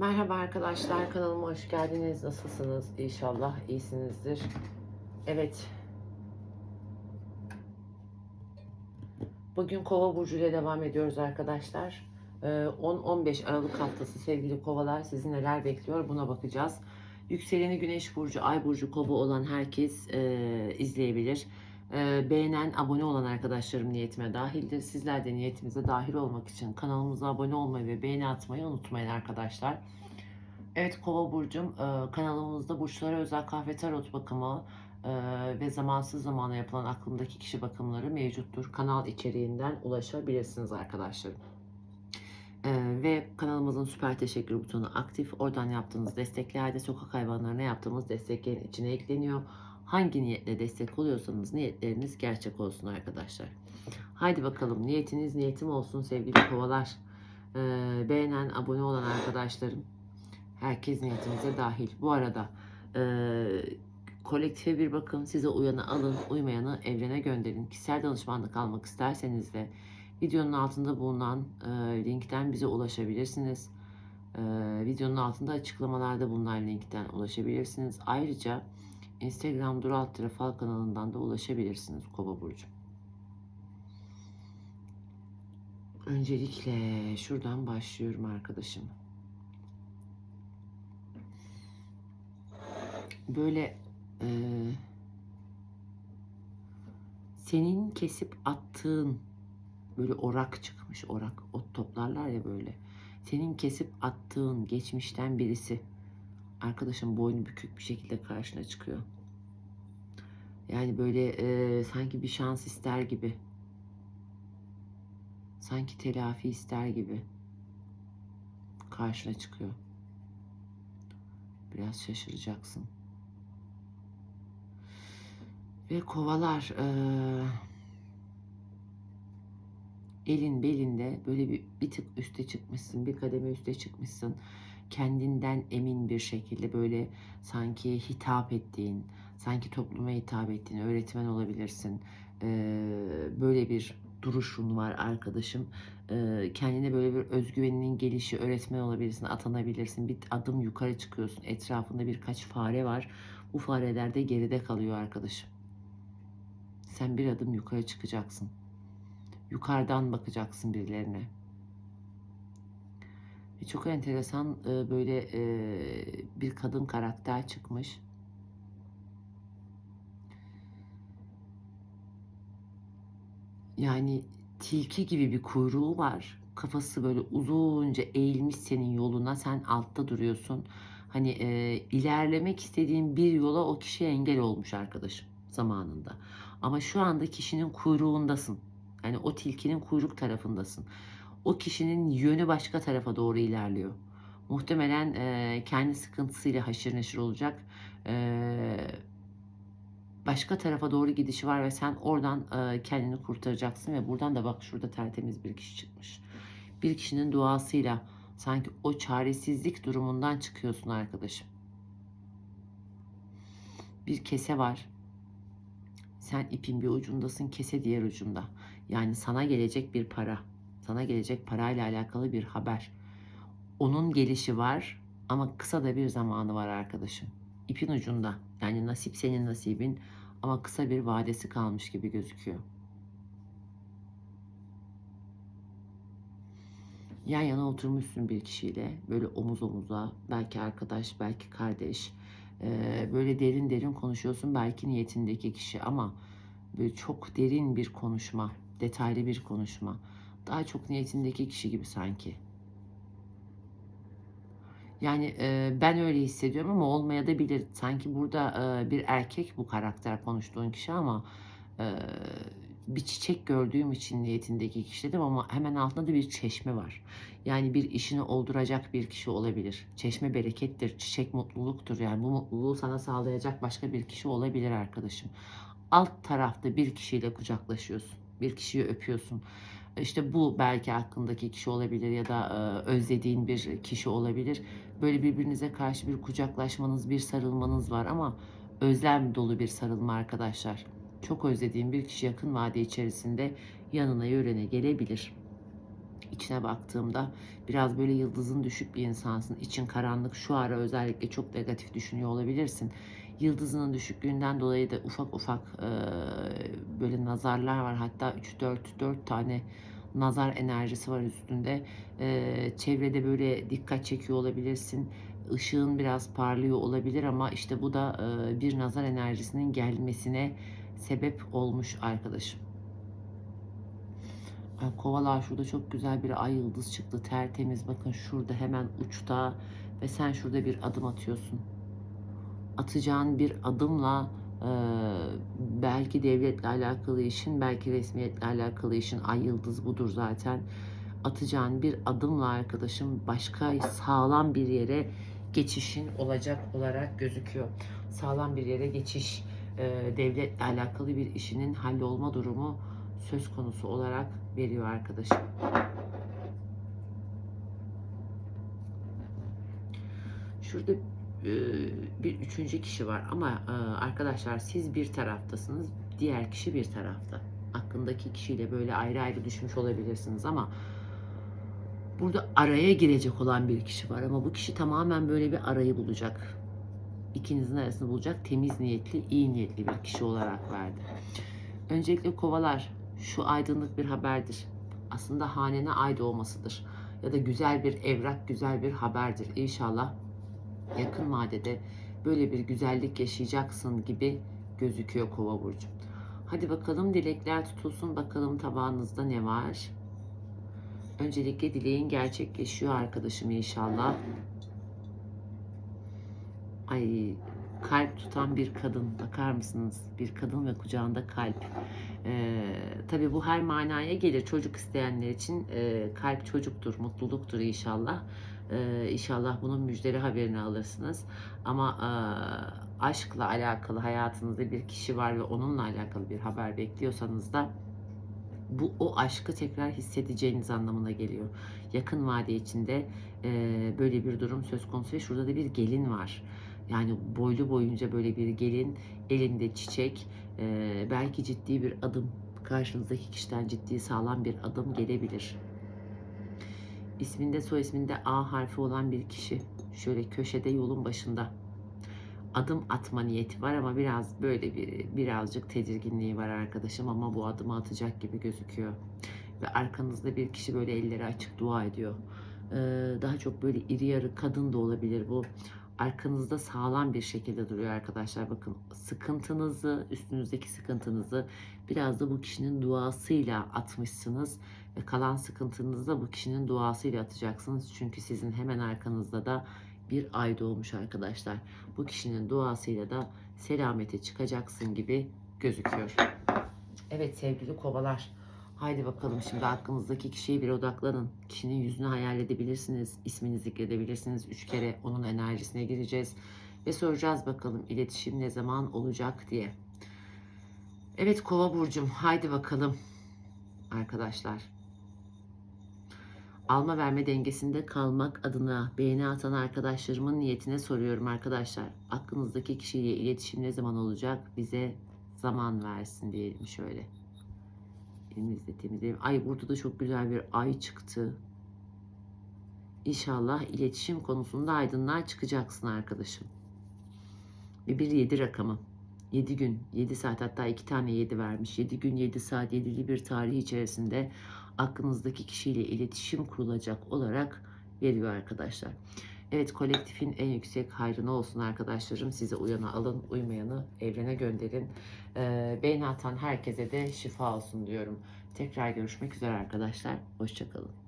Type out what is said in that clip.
Merhaba arkadaşlar, kanalıma hoş geldiniz. Nasılsınız? İnşallah iyisinizdir. Evet. Bugün Kova burcu ile devam ediyoruz arkadaşlar. Ee, 10-15 Aralık haftası sevgili Kovalar sizi neler bekliyor buna bakacağız. Yükseleni Güneş burcu, Ay burcu Kova olan herkes e, izleyebilir. E, beğenen, abone olan arkadaşlarım niyetime dahildir. Sizler de niyetimize dahil olmak için kanalımıza abone olmayı ve beğeni atmayı unutmayın arkadaşlar. Evet Kova burcum e, kanalımızda burçlara özel kahve tarot bakımı e, ve zamansız zamana yapılan aklımdaki kişi bakımları mevcuttur. Kanal içeriğinden ulaşabilirsiniz arkadaşlarım. E, ve kanalımızın süper teşekkür butonu aktif. Oradan yaptığınız destekler de sokak hayvanlarına yaptığımız desteklerin içine ekleniyor. Hangi niyetle destek oluyorsanız niyetleriniz gerçek olsun arkadaşlar. Haydi bakalım niyetiniz niyetim olsun sevgili kovalar. E, beğenen, abone olan arkadaşlarım. Herkes niyetinize dahil. Bu arada e, kolektife bir bakın. Size uyanı alın, uymayanı evrene gönderin. Kişisel danışmanlık almak isterseniz de videonun altında bulunan e, linkten bize ulaşabilirsiniz. E, videonun altında açıklamalarda bulunan linkten ulaşabilirsiniz. Ayrıca Instagram Dural Trafal kanalından da ulaşabilirsiniz Kova Burcu. Öncelikle şuradan başlıyorum arkadaşım. Böyle e, senin kesip attığın böyle orak çıkmış orak ot toplarlar ya böyle. Senin kesip attığın geçmişten birisi arkadaşım boynu bükük bir şekilde karşına çıkıyor. Yani böyle e, sanki bir şans ister gibi. Sanki telafi ister gibi karşına çıkıyor. Biraz şaşıracaksın. Ve kovalar eee, elin belinde böyle bir, bir tık üste çıkmışsın, bir kademe üste çıkmışsın. Kendinden emin bir şekilde böyle sanki hitap ettiğin, sanki topluma hitap ettiğin öğretmen olabilirsin. Böyle bir duruşun var arkadaşım. Kendine böyle bir özgüveninin gelişi, öğretmen olabilirsin, atanabilirsin. Bir adım yukarı çıkıyorsun. Etrafında birkaç fare var. Bu fareler de geride kalıyor arkadaşım. Sen bir adım yukarı çıkacaksın. Yukarıdan bakacaksın birilerine. Ve çok enteresan e, böyle e, bir kadın karakter çıkmış. Yani tilki gibi bir kuyruğu var. Kafası böyle uzunca eğilmiş senin yoluna. Sen altta duruyorsun. Hani e, ilerlemek istediğin bir yola o kişi engel olmuş arkadaşım zamanında. Ama şu anda kişinin kuyruğundasın. Yani o tilkinin kuyruk tarafındasın. O kişinin yönü başka tarafa doğru ilerliyor. Muhtemelen e, kendi sıkıntısıyla haşır neşir olacak. E, başka tarafa doğru gidişi var ve sen oradan e, kendini kurtaracaksın ve buradan da bak şurada tertemiz bir kişi çıkmış. Bir kişinin duasıyla sanki o çaresizlik durumundan çıkıyorsun arkadaşım. Bir kese var. Sen ipin bir ucundasın, kese diğer ucunda. Yani sana gelecek bir para, sana gelecek parayla alakalı bir haber. Onun gelişi var ama kısa da bir zamanı var arkadaşım. İpin ucunda. Yani nasip senin nasibin ama kısa bir vadesi kalmış gibi gözüküyor. Yan yana oturmuşsun bir kişiyle böyle omuz omuza belki arkadaş belki kardeş Ee, böyle derin derin konuşuyorsun belki niyetindeki kişi ama böyle çok derin bir konuşma detaylı bir konuşma daha çok niyetindeki kişi gibi sanki. Yani e, ben öyle hissediyorum ama olmaya da bilir. Sanki burada e, bir erkek bu karakter konuştuğun kişi ama e, bir çiçek gördüğüm için niyetindeki kişi dedim ama hemen altında da bir çeşme var. Yani bir işini olduracak bir kişi olabilir. Çeşme berekettir, çiçek mutluluktur. Yani bu mutluluğu sana sağlayacak başka bir kişi olabilir arkadaşım. Alt tarafta bir kişiyle kucaklaşıyorsun. Bir kişiyi öpüyorsun. İşte bu belki hakkındaki kişi olabilir ya da e, özlediğin bir kişi olabilir. Böyle birbirinize karşı bir kucaklaşmanız, bir sarılmanız var ama özlem dolu bir sarılma arkadaşlar. Çok özlediğin bir kişi yakın vade içerisinde yanına yörene gelebilir. içine baktığımda biraz böyle yıldızın düşük bir insansın. İçin karanlık. Şu ara özellikle çok negatif düşünüyor olabilirsin. Yıldızının düşüklüğünden dolayı da ufak ufak e, böyle nazarlar var. Hatta 3-4 4 tane nazar enerjisi var üstünde. E, çevrede böyle dikkat çekiyor olabilirsin. Işığın biraz parlıyor olabilir ama işte bu da e, bir nazar enerjisinin gelmesine sebep olmuş arkadaşım. Kovalar şurada çok güzel bir ay yıldız çıktı. Tertemiz bakın şurada hemen uçta ve sen şurada bir adım atıyorsun. Atacağın bir adımla e, belki devletle alakalı işin, belki resmiyetle alakalı işin ay yıldız budur zaten. Atacağın bir adımla arkadaşım başka sağlam bir yere geçişin olacak olarak gözüküyor. Sağlam bir yere geçiş, e, devletle alakalı bir işinin hallolma durumu söz konusu olarak veriyor arkadaşım. Şurada bir üçüncü kişi var ama arkadaşlar siz bir taraftasınız, diğer kişi bir tarafta. Aklındaki kişiyle böyle ayrı ayrı düşmüş olabilirsiniz ama burada araya girecek olan bir kişi var ama bu kişi tamamen böyle bir arayı bulacak. İkinizin arasını bulacak temiz niyetli, iyi niyetli bir kişi olarak verdi. Öncelikle kovalar şu aydınlık bir haberdir. Aslında hanene ay doğmasıdır. Ya da güzel bir evrak, güzel bir haberdir. İnşallah yakın vadede böyle bir güzellik yaşayacaksın gibi gözüküyor kova burcu. Hadi bakalım dilekler tutulsun bakalım tabağınızda ne var? Öncelikle dileğin gerçekleşiyor arkadaşım inşallah. Ay kalp tutan bir kadın bakar mısınız? Bir kadın ve kucağında kalp. Ee, tabii bu her manaya gelir. Çocuk isteyenler için e, kalp çocuktur, mutluluktur inşallah. Ee, inşallah bunun müjdeli haberini alırsınız. Ama e, aşkla alakalı hayatınızda bir kişi var ve onunla alakalı bir haber bekliyorsanız da bu o aşkı tekrar hissedeceğiniz anlamına geliyor. Yakın vade içinde e, böyle bir durum söz konusu ve şurada da bir gelin var. Yani boylu boyunca böyle bir gelin elinde çiçek e, belki ciddi bir adım karşınızdaki kişiden ciddi sağlam bir adım gelebilir. İsminde soy isminde A harfi olan bir kişi şöyle köşede yolun başında adım atma niyeti var ama biraz böyle bir birazcık tedirginliği var arkadaşım ama bu adımı atacak gibi gözüküyor. Ve arkanızda bir kişi böyle elleri açık dua ediyor. Ee, daha çok böyle iri yarı kadın da olabilir bu. Arkanızda sağlam bir şekilde duruyor arkadaşlar. Bakın sıkıntınızı, üstünüzdeki sıkıntınızı biraz da bu kişinin duasıyla atmışsınız. Ve kalan sıkıntınızı da bu kişinin duasıyla atacaksınız. Çünkü sizin hemen arkanızda da bir ay doğmuş arkadaşlar. Bu kişinin duasıyla da selamete çıkacaksın gibi gözüküyor. Evet sevgili kovalar. Haydi bakalım şimdi aklınızdaki kişiye bir odaklanın. Kişinin yüzünü hayal edebilirsiniz. ismini zikredebilirsiniz. Üç kere onun enerjisine gireceğiz. Ve soracağız bakalım iletişim ne zaman olacak diye. Evet kova burcum haydi bakalım arkadaşlar alma verme dengesinde kalmak adına beğeni atan arkadaşlarımın niyetine soruyorum arkadaşlar. Aklınızdaki kişiyle iletişim ne zaman olacak? Bize zaman versin diyelim şöyle. Elimizde temizleyelim. Ay burada da çok güzel bir ay çıktı. İnşallah iletişim konusunda aydınlığa çıkacaksın arkadaşım. Ve bir 7 rakamı. 7 gün, 7 saat hatta 2 tane 7 vermiş. 7 gün, 7 saat, 7'li bir tarih içerisinde aklınızdaki kişiyle iletişim kurulacak olarak veriyor arkadaşlar. Evet kolektifin en yüksek hayrına olsun arkadaşlarım. Size uyanı alın, uymayanı evrene gönderin. Ee, beğeni atan herkese de şifa olsun diyorum. Tekrar görüşmek üzere arkadaşlar. Hoşçakalın.